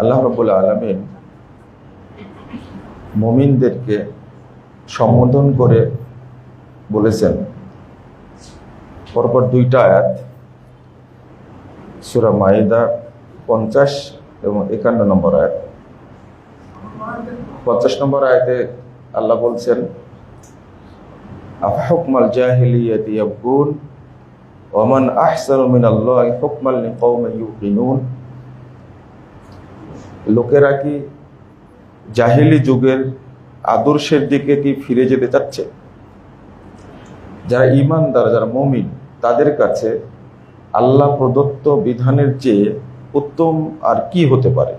আল্লাহ রবুল আলমিন মমিনদেরকে সম্বোধন করে বলেছেন। পরপর দুইটা আয়াত, সুরা মাইদা পঞ্চাশ এবং একান্ন নম্বর আয়াত। পঞ্চাশ নম্বর আয়াতে আল্লাহ বলছেন, আফহুকমাল জাহিলিয়াতি ইয়াবগুন ওমান আহসানু মিনাল্লাহি হুকমান লিকাউমিন ইউকিনুন। লোকেরা কি জাহিলি যুগের আদর্শের দিকে কি ফিরে যেতে চাচ্ছে? যারা ইমানদার, যারা মমিন, তাদের কাছে আল্লাহ প্রদত্ত বিধানের চেয়ে উত্তম আর কি হতে পারে?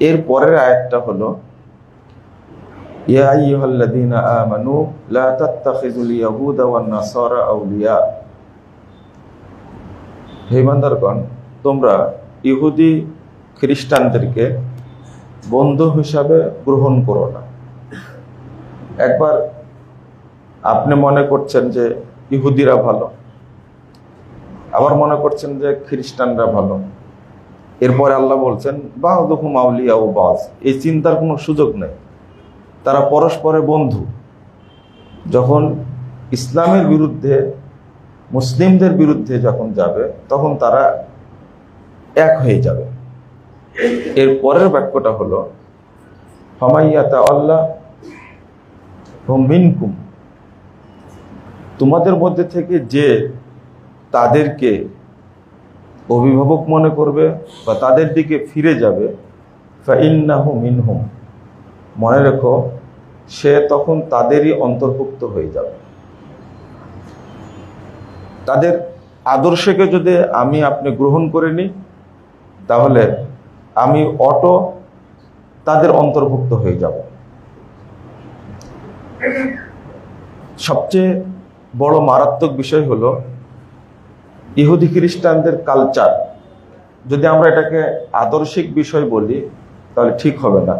এর পরের আয়াতটা হলো হে তোমরা ইহুদি খ্রিস্টানদেরকে বন্ধু হিসাবে গ্রহণ করো না। একবার আপনি মনে করছেন যে ইহুদিরা ভালো, আবার মনে করছেন যে খ্রিস্টানরা ভালো। এরপরে আল্লাহ বলছেন আউলিয়া ও বাজ এই চিন্তার কোনো সুযোগ নেই। তারা পরস্পরের বন্ধু। যখন ইসলামের বিরুদ্ধে, মুসলিমদের বিরুদ্ধে যখন যাবে, তখন তারা এক হয়ে যাবে। এর পরের বাক্যটা হলো হমাইয়াতা আল্লাহ মিনকুম। তোমাদের মধ্যে থেকে যে তাদেরকে অভিভাবক মনে করবে বা তাদের দিকে ফিরে যাবে, ফাইন্নাহু মিনহুম। মনে রেখো, সে তখন তাদেরই অন্তর্ভুক্ত হয়ে যাবে। তাদের আদর্শকে যদি আমি আপনি গ্রহণ করে নিই, তাহলে আমি অটো তাদের অন্তর্ভুক্ত হয়ে যাব। সবচেয়ে বড় মারাত্মক বিষয় হলো ইহুদি খ্রিস্টানদের কালচার যদি আমরা এটাকে আদর্শিক বিষয় বলি, তাহলে ঠিক হবে না।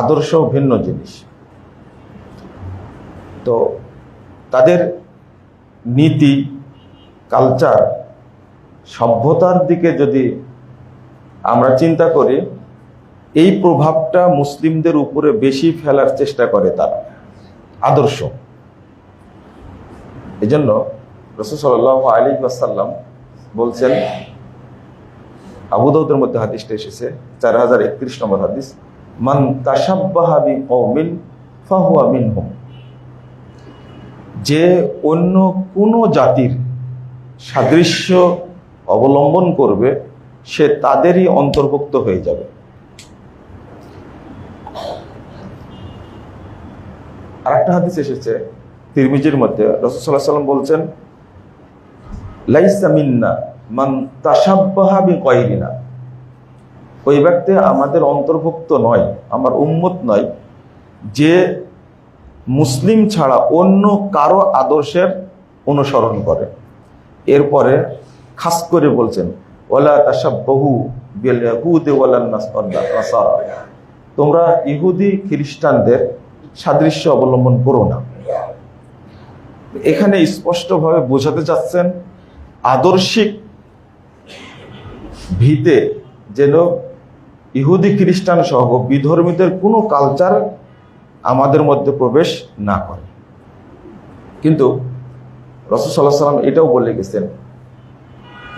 আদর্শ ভিন্ন জিনিস। তো তাদের নীতি কালচার সভ্যতার দিকে যদি আমরা চিন্তা করি, এই প্রভাবটা মুসলিমদের উপরে বেশি ফেলার চেষ্টা করে তারা আদর্শ। এই জন্য রসুল আলী আসাল্লাম বলছেন আবুদাউদের মধ্যে হাদিসটা এসেছে, চার হাজার একত্রিশ নম্বর হাদিস, মান তাসাব্বাহাবি কৌমিন ফাহুয়া মিনহুম। যে অন্য কোনো জাতির সাদৃশ্য অবলম্বন করবে সে তাদেরই অন্তর্ভুক্ত হয়ে যাবে। আর একটা হাদিস এসেছে তিরমিজির মধ্যে। রসুল্লাহ সাল্লাম বলছেন, লাইসা মিন্না মান তাসাব্বাহাবি কয়রিনা ওই ব্যক্তি আমাদের অন্তর্ভুক্ত নয়, আমার উম্মত নয়। যে মুসলিম ছাড়া অন্য কারও আদর্শের অনুসরণ করে। এরপরে খাস করে বলছেন ওলা নাসারা। তোমরা ইহুদি খ্রিস্টানদের সাদৃশ্য অবলম্বন করো না। এখানে স্পষ্টভাবে বোঝাতে চাচ্ছেন আদর্শিক ভিতে যেন ইহুদি খ্রিস্টান সহ বিধর্মীদের কোনো কালচার আমাদের মধ্যে প্রবেশ না করে। কিন্তু রসদ সাল্লাহ সাল্লাম এটাও বলে গেছেন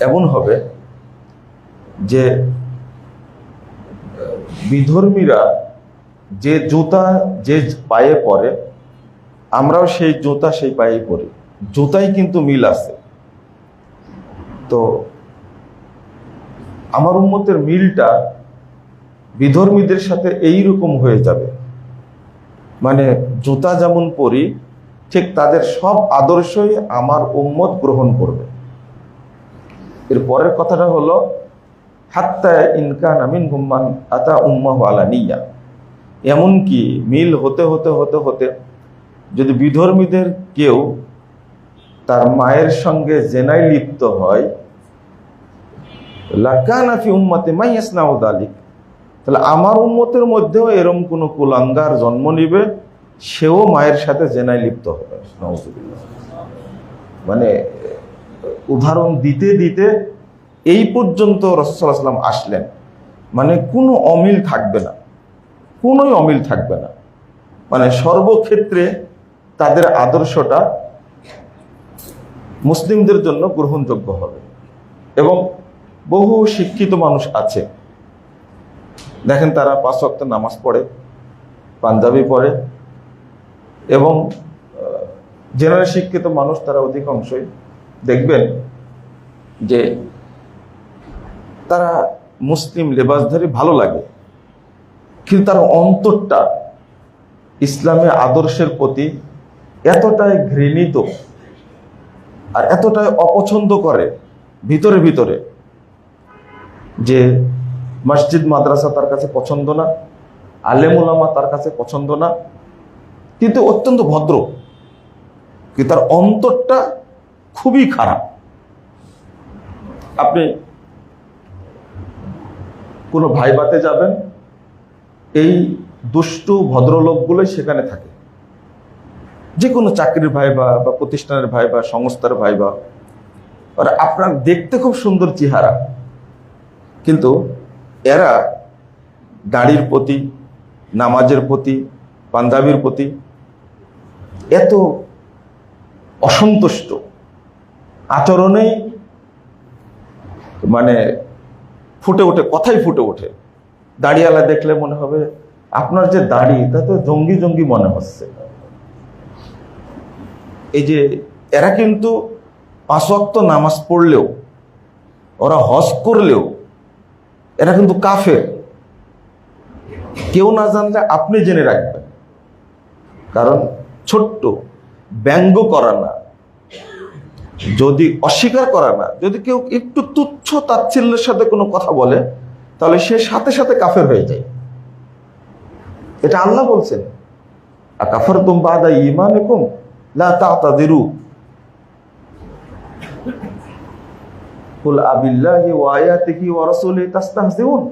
এমন হবে যে বিধর্মীরা যে জুতা যে পায়ে পরে আমরাও সেই জুতা সেই পায়ে পরি। জুতাই কিন্তু মিল আছে। তো আমার উন্মতের মিলটা বিধর্মীদের সাথে এই রকম হয়ে যাবে। মানে জুতা যেমন পরি, ঠিক তাদের সব আদর্শই আমার উম্মত গ্রহণ করবে। এর পরের কথাটা হলো, হাত্তা ইনকান আমিন হুম্মান আতা উম্মাহ আলা এমনকি মিল হতে হতে হতে হতে যদি বিধর্মীদের কেউ তার মায়ের সঙ্গে জেনায় লিপ্ত হয় লাকানাফি উম্মাতে মাইয়াসনাউ দালিক। তাহলে আমার উম্মতের মধ্যেও এরম কোনো কুলাঙ্গার জন্ম নিবে, সেও মায়ের সাথে জেনায় লিপ্ত হবে। মানে উদাহরণ দিতে দিতে এই পর্যন্ত রসসাল্লাম আসলেন। মানে কোনো অমিল থাকবে না। কোনোই অমিল থাকবে না। মানে সর্বক্ষেত্রে তাদের আদর্শটা মুসলিমদের জন্য গ্রহণযোগ্য হবে। এবং বহু শিক্ষিত মানুষ আছে। দেখেন তারা পাঁচ ওয়াক্ত নামাজ পড়ে, পাঞ্জাবি পড়ে এবং জেনারেল শিক্ষিত মানুষ তারা অধিকাংশই দেখবেন যে তারা মুসলিম লেবাসধারী ভালো লাগে, কিন্তু তার অন্তরটা ইসলামের আদর্শের প্রতি এতটাই ঘৃণিত আর এতটাই অপছন্দ করে ভিতরে ভিতরে যে মসজিদ মাদ্রাসা তার কাছে পছন্দ না আলেমুলামা তার কাছে পছন্দ না, কিন্তু অত্যন্ত ভদ্র। কিন্তু তার অন্তরটা খুবই খারাপ। আপনি কোনো ভাইবাতে যাবেন, এই দুষ্টু ভদ্রলোকগুলোই সেখানে থাকে। যে কোনো চাকরির ভাইবা বা প্রতিষ্ঠানের ভাইবা, সংস্থার ভাইবা আর আপনার দেখতে খুব সুন্দর চেহারা। কিন্তু এরা দাড়ির প্রতি, নামাজের প্রতি, পাঞ্জাবির প্রতি এত অসন্তুষ্ট। আচরণেই মানে ফুটে ওঠে, কথাই ফুটে ওঠে। দাড়িওয়ালা দেখলে মনে হবে, আপনার যে দাড়ি তা তো জঙ্গি জঙ্গি মনে হচ্ছে। এই যে এরা কিন্তু পাঁচ নামাজ পড়লেও, ওরা হজ করলেও, এরা কিন্তু কাফের। কেউ না জানলে আপনি জেনে রাখবেন। কারণ ছোট্ট, ব্যঙ্গ করা না। যদি অস্বীকার করা না, যদি কেউ একটু তুচ্ছ তাচ্ছিল্যের সাথে কোনো কথা বলে, তাহলে সে সাথে সাথে কাফের হয়ে যায়। এটা আল্লাহ বলছেন। আকাফার তুম বাদা ইমান রাসূলিহি তাস্তাহজিউন।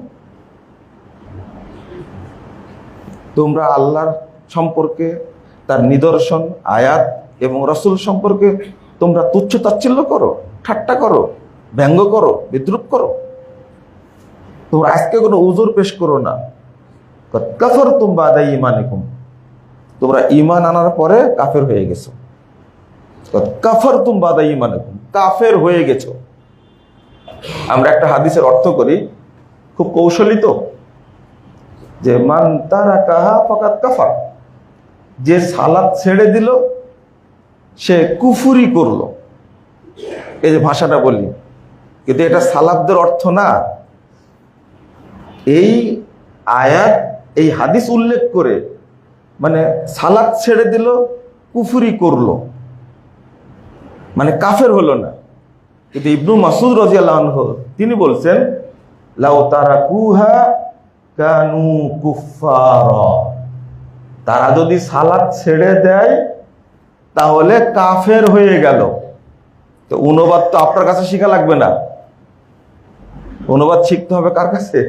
তোমরা আল্লাহর সম্পর্কে, তার নিদর্শন, আয়াত এবং রসুল সম্পর্কে তোমরা তুচ্ছ তাচ্ছিল্য করো, ঠাট্টা করো, ব্যঙ্গ করো, বিদ্রুপ করো। তোমরা আজকে কোনো উজুর পেশ করো না। কাফর তুম্বা আদাই ইমানিকুম তোমরা ইমান আনার পরে কাফের হয়ে গেছো। কাফর তুম্বা আদাই ইমানিকুম কাফের হয়ে গেছো। আমরা একটা হাদিসের অর্থ করি, খুব কৌশলী তো, যে মান তারা কাহা ফকাত কাফা যে সালাদ ছেড়ে দিল সে কুফুরি করল। এই যে ভাষাটা বলি, কিন্তু এটা সালাবদের অর্থ না। এই আয়াত, এই হাদিস উল্লেখ করে মানে সালাদ ছেড়ে দিল, কুফুরি করল। মানে কাফের হলো না। কিন্তু ইবনু মাসুদ রাজিয়াল্লাহ তিনি বলছেন, লাউ তারা কুহা কানু কুফার তারা যদি সালাদ ছেড়ে দেয় তাহলে কাফের হয়ে গেল। তো অনুবাদ তো আপনার কাছে শিখা লাগবে না। অনুবাদ শিখতে হবে কার কাছে?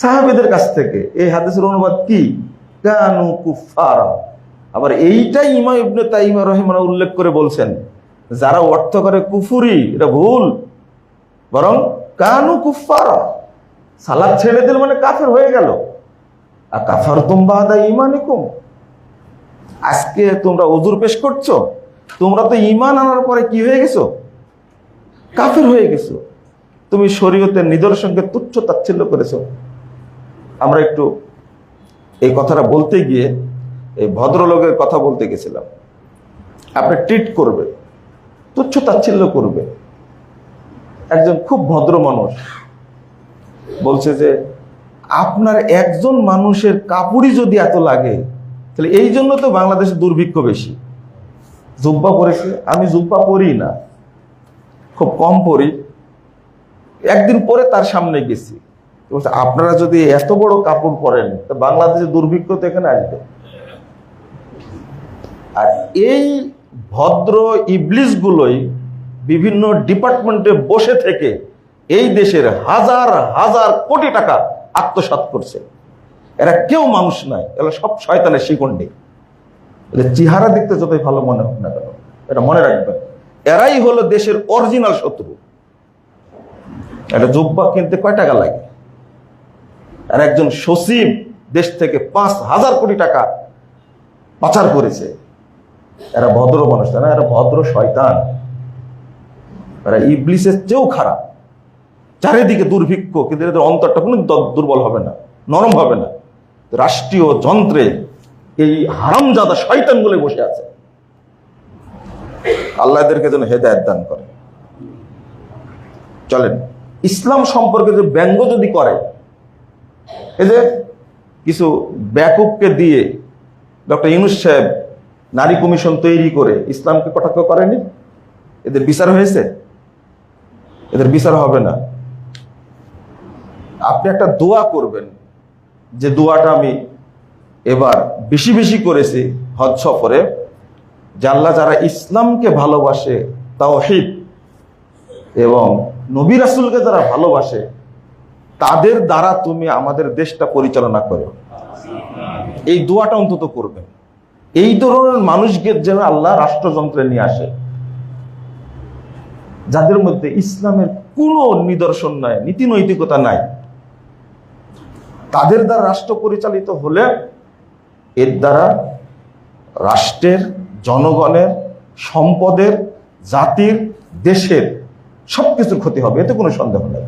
সাহাবেদের কাছ থেকে। এই হাদিসের অনুবাদ কি? কানু আবার এইটাই ইমা ইবনে তাইমা রহিমানা উল্লেখ করে বলছেন, যারা অর্থ করে কুফুরি, এটা ভুল। বরং কানু কুফার সালাদ ছেড়ে দিল মানে কাফের হয়ে গেল। আর কাফার তুম্বা আদা ইমানিকুম। আজকে তোমরা অজুর পেশ করছ? তোমরা তো ইমান আনার পরে কি হয়ে গেছো? কাফের হয়ে গেছো। তুমি শরীয়তের নিদর্শনকে তুচ্ছ তাচ্ছিল্য করেছ। আমরা একটু এই কথাটা বলতে গিয়ে এই ভদ্রলোকের কথা বলতে গেছিলাম। আপনি ট্রিট করবে তুচ্ছ তাচ্ছিল্য করবে একজন খুব ভদ্র মানুষ বলছে যে, আপনার একজন মানুষের কাপড়ই যদি এত লাগে তাহলে এই জন্য তো বাংলাদেশে দুর্ভিক্ষ বেশি। জুব্বা পরেছে আমি জুব্বা পরি না। খুব কম পরি একদিন পরে তার সামনে গেছি। আপনারা যদি এত বড় কাপড় পরেন, তো বাংলাদেশে দুর্ভিক্ষ তো এখানে আসবে। আর এই ভদ্র ইবলিসগুলোই বিভিন্ন ডিপার্টমেন্টে বসে থেকে এই দেশের হাজার হাজার কোটি টাকা আত্মসাৎ করছে। এরা কেউ মানুষ নয়, এরা সব শয়তানের শিকন্ডি। এদের চেহারা দেখতে যতই ভালো মনে হোক না কেন, এটা মনে রাখবেন। এরাই হলো দেশের অরিজিনাল শত্রু। একটা জুব্বা কিনতে কয় টাকা লাগে? আর একজন সচিব দেশ থেকে পাঁচ হাজার কোটি টাকা পাচার করেছে। এরা ভদ্র মানুষ না? এরা ভদ্র শয়তান। এরা ইবলিসের চেয়েও খারাপ। চারিদিকে দুর্ভিক্ষ, কিন্তু এদের অন্তরটা কোনো দুর্বল হবে না, নরম হবে না। রাষ্ট্রীয় যন্ত্রে এই হারামজাদা শয়তান বলে বসে আছে। আল্লাহ এদেরকে যেন হেদায়ত দান করে। চলেন, ইসলাম সম্পর্কে যে ব্যঙ্গ যদি করে, এই যে কিছু ব্যাকুবকে দিয়ে ডক্টর ইউনুস সাহেব নারী কমিশন তৈরি করে ইসলামকে কটাক্ষ করেনি এদের বিচার হয়েছে? এদের বিচার হবে না। আপনি একটা দোয়া করবেন। যে দোয়াটা আমি এবার বেশি বেশি করেছি হজ সফরে আল্লাহ যারা ইসলামকে ভালোবাসে তাওহীদ এবং নবী রাসূলকে যারা ভালোবাসে, তাদের দ্বারা তুমি আমাদের দেশটা পরিচালনা করো। এই দোয়াটা অন্তত করবেন এই ধরনের মানুষকে যেন আল্লাহ রাষ্ট্রযন্ত্রে নিয়ে আসে। যাদের মধ্যে ইসলামের কোনো নিদর্শন নাই নীতি নৈতিকতা নাই। তাদের দ্বারা রাষ্ট্র পরিচালিত হলে এর দ্বারা রাষ্ট্রের, জনগণের, সম্পদের, জাতির, দেশের সবকিছুর ক্ষতি হবে, এতে কোনো সন্দেহ নেই।